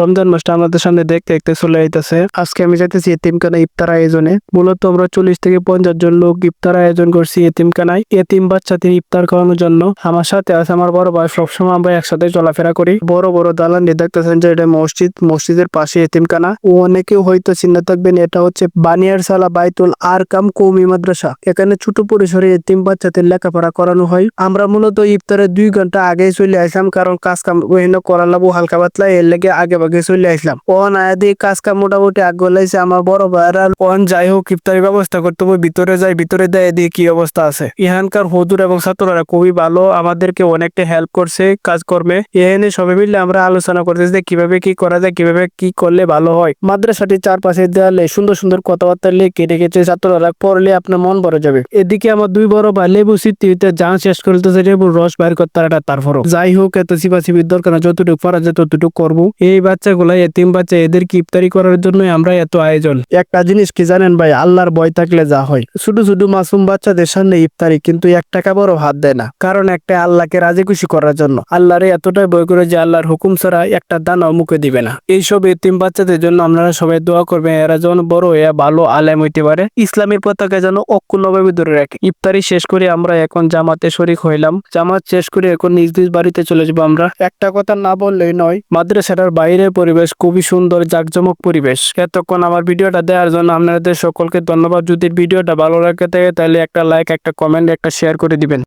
রমজান মাসটা আমাদের সামনে দেখতে দেখতে চলে আইতেছে। আজকে আমি যাইতেছি এতিমখানা ইফতার আয়োজনে। মূলত আমরা চল্লিশ থেকে পঞ্চাশ জন লোক ইফতার আয়োজন করছি এতিমখানায়। এতিম বাচ্চাদের ইফতার করানোর জন্য আমার সাথে আছে আমার বড় ভাই। সবসময় আমরা একসাথে চলাফেরা করি। বড় বড় দালান দেখতেছেন যে এটা মসজিদ। মসজিদের পাশে এতিমখানা। ও অনেকেও হয়তো চিন্তা থাকবেন, এটা হচ্ছে বানিয়ার সালা বাইতুল আর কাম কৌমি মাদ্রাসা। এখানে ছোট পরিসরে এতিম বাচ্চাদের লেখাপড়া করানো হয়। আমরা মূলত ইফতারের দুই ঘণ্টা আগে চলে আসলাম, কারণ কাজ কাম করা লাগবো হালকা পাতলা। এর লেগে আগে ভাগে চলে আসলাম। ওন আয়াদি কাজ কাম মোটামুটি আগে আমার বড় ভাইরা ওন যাই হোক ইফতারের ব্যবস্থা করতে হবে, ভিতরে যাই, ভিতরে দেয় দিয়ে কি অবস্থা আছে। ইহানকার হুজুর এবং ছাত্ররা খুবই ভালো, আমাদেরকে অনেকটা হেল্প করছে কাজকর্মে। এখানে সবাই মিলে আমরা আলোচনা করতেছি যে কীভাবে কি করা যায়, কীভাবে কি করলে ভালো হয়। মাদ্রাসাটির চারপাশে দেওয়ালে সুন্দর সুন্দর কথাবার্তা লিখে রেখেছে ছাত্ররা, পড়লে আপনার মন ভরে যাবে। এদিকে আমার দুই বড় ভাই লেবু সিটিতে যান শেষ করতেছে, লেবুর রস বাইর করতে তারপরও। যাই হোক, এত চিপাচিপির দরকার না, যতটুকু পারা যায় ততটুকু করব। এই বাচ্চাগুলা এতিম বাচ্চা এদেরকে ইফতারি করার জন্যই আমরা এত আয়োজন। একটা জিনিস কি জানেন ভাই, আল্লাহর ভয় থাকলে যা হয়। ছোট ছোট মাসুম বাচ্চাদের সামনে ইফতারি কিন্তু এক টাকা বড় হাত দেয় না। কারণ একটা আল্লাহকে রাজি খুশি করার জন্য। আল্লাহরে এতটাই ভয় করে যে আল্লাহর হুকুম ছাড়া একটা দানাও মুখে দিবে না। এইসব এতিম বাচ্চাদের জন্য আপনারা সবাই দোয়া করবেন, এরা যেন বড় হয়ে ভালো আলেম হইতে পারে। ইসলামের পতাকা যেন অক্ষুণ্ণভাবে ধরে রাখে। ইফতারি শেষ করে আমরা এখন জামাতে শরিক হইলাম। জামাত শেষ করে এখন নিজ নিজ বাড়িতে চলে যাব আমরা। একটা কথা না বললেই নয়, মাদ্রাসাটার বাইরের পরিবেশ, খুবই সুন্দর, জাকজমক পরিবেশ। এতক্ষণ আমার ভিডিওটা দেওয়ার জন্য আপনাদের সকলকে ধন্যবাদ। যদি ভিডিওটা ভালো লাগে থাকে, তাহলে একটা লাইক একটা কমেন্ট একটা শেয়ার করে দিবেন।